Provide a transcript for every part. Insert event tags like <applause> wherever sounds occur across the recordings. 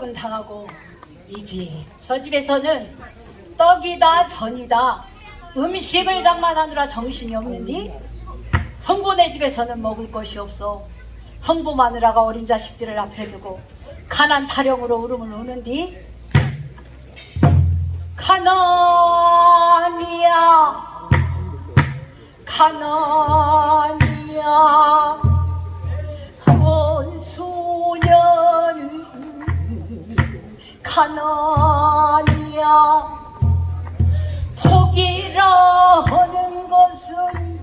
박석은 당하고 이지. 저 집에서는 떡이다 전이다 음식을 장만하느라 정신이 없는디 흥보네 집에서는 먹을 것이 없어 흥보 마누라가 어린 자식들을 앞에 두고 가난 타령으로 울음을 우는디. 가난이야. 가난 가난이야 복이라 하는 것은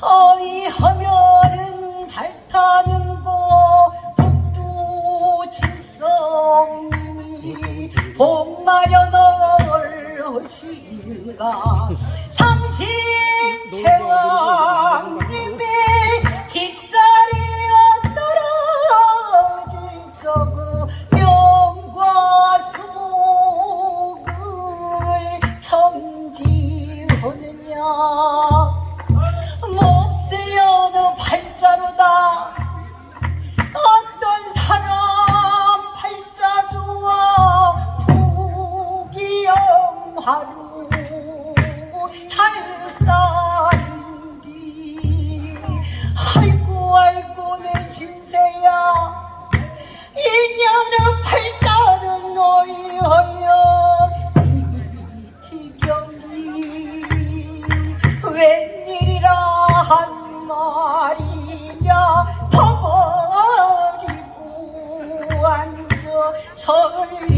어이하면은 잘 타는 거. 북두 칠성님이 복 마련을 하신가 삼신체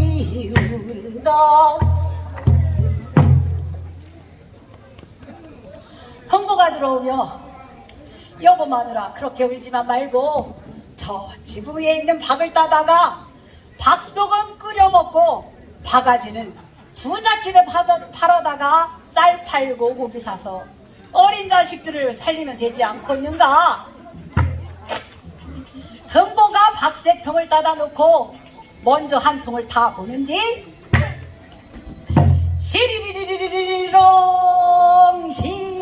설리운다 흥보가 들어오며 여보 마누라 그렇게 울지만 말고 저 지붕 위에 있는 박을 따다가 박속은 끓여 먹고 바가지는 부잣집에 팔아- 팔아다가 쌀 팔고 고기 사서 어린 자식들을 살리면 되지 않겠는가? 흥보가 박새통을 따다 놓고 먼저 한 통을 다 보는디 시리리리리리롱 시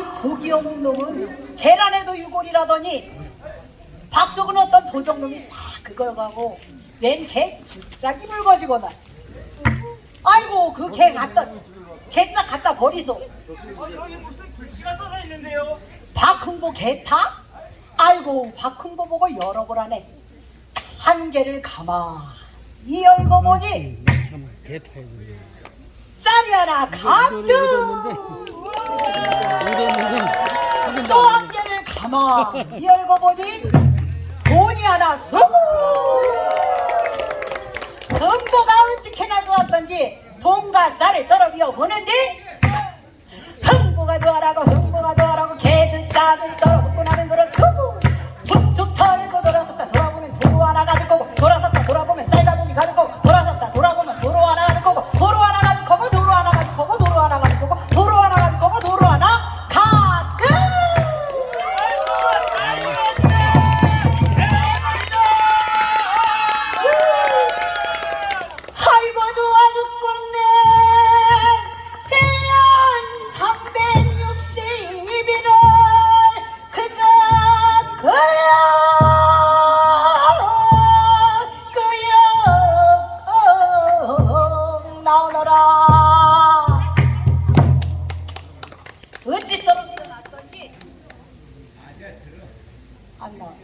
아니 복이 없는 놈은 계란에도 유골이라더니 박속은 어떤 도적놈이 싹 긁어가고 웬개? 뒷짝이 붉어지거나. 아이고 그 개 갖다 개짝 갖다 버리소. 어, 여기 무슨 글씨가 써져 있는데요? 박흥보 개타? 아이고 박흥보 보고 열어보라네. 한 개를 가만히 열고 보니 쌀이 하나 가득 또 한 개를 가만히 열고 보니 돈이 하나 수고 흥보가 어떻게나 좋았던지 돈과 쌀을 떨어비어 보는데 흥보가 좋아라고 흥보가 좋아라 안 나와요.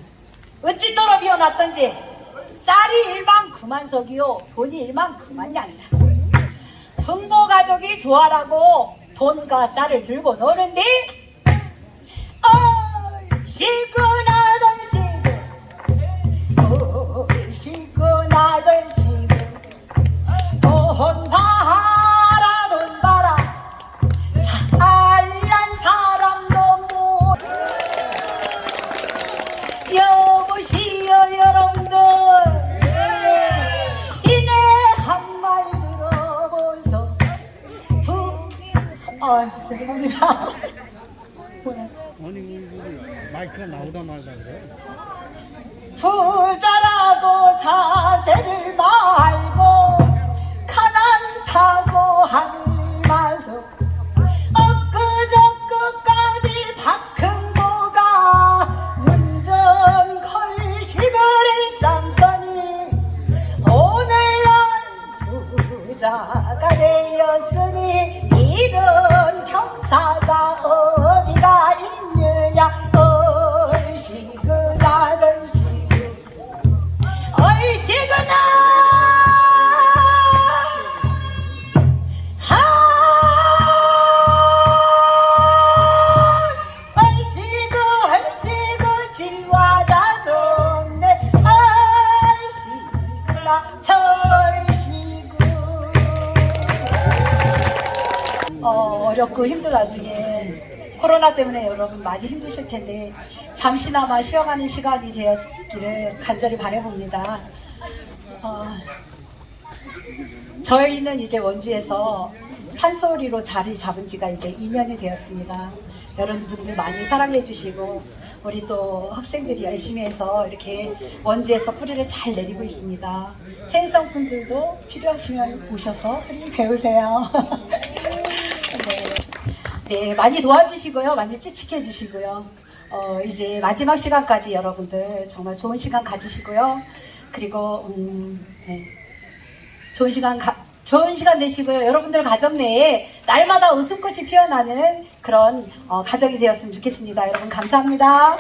어찌 떨어비어 놨던지 쌀이 일만 그만석이요 돈이 일만 그만이 아니라 흥보 가족이 좋아라고 돈과 쌀을 들고 노는데 어시끄 아 죄송합니다 뭐야. 아니 이거 마이크가 나오다 말다 그래. 부자라고 자세를 말고 가난다고 하늘 마소 어, 어렵고 힘든 와중에 코로나 때문에 여러분 많이 힘드실 텐데 잠시나마 쉬어가는 시간이 되었기를 간절히 바라봅니다. 어, 저희는 이제 원주에서 한소리로 자리 잡은 지가 이제 2년이 되었습니다. 여러분들 많이 사랑해 주시고 우리 또 학생들이 열심히 해서 이렇게 원주에서 뿌리를 잘 내리고 있습니다. 해성 분들도 필요하시면 오셔서 소리 배우세요. <laughs> 네. 네, 많이 도와주시고요. 많이 찌칙해 주시고요. 어, 이제 마지막 시간까지 여러분들 정말 좋은 시간 가지시고요. 그리고, 음, 네. 좋은 시간 가, 좋은 시간 되시고요. 여러분들 가정 내에 날마다 웃음꽃이 피어나는 그런 어, 가정이 되었으면 좋겠습니다. 여러분 감사합니다.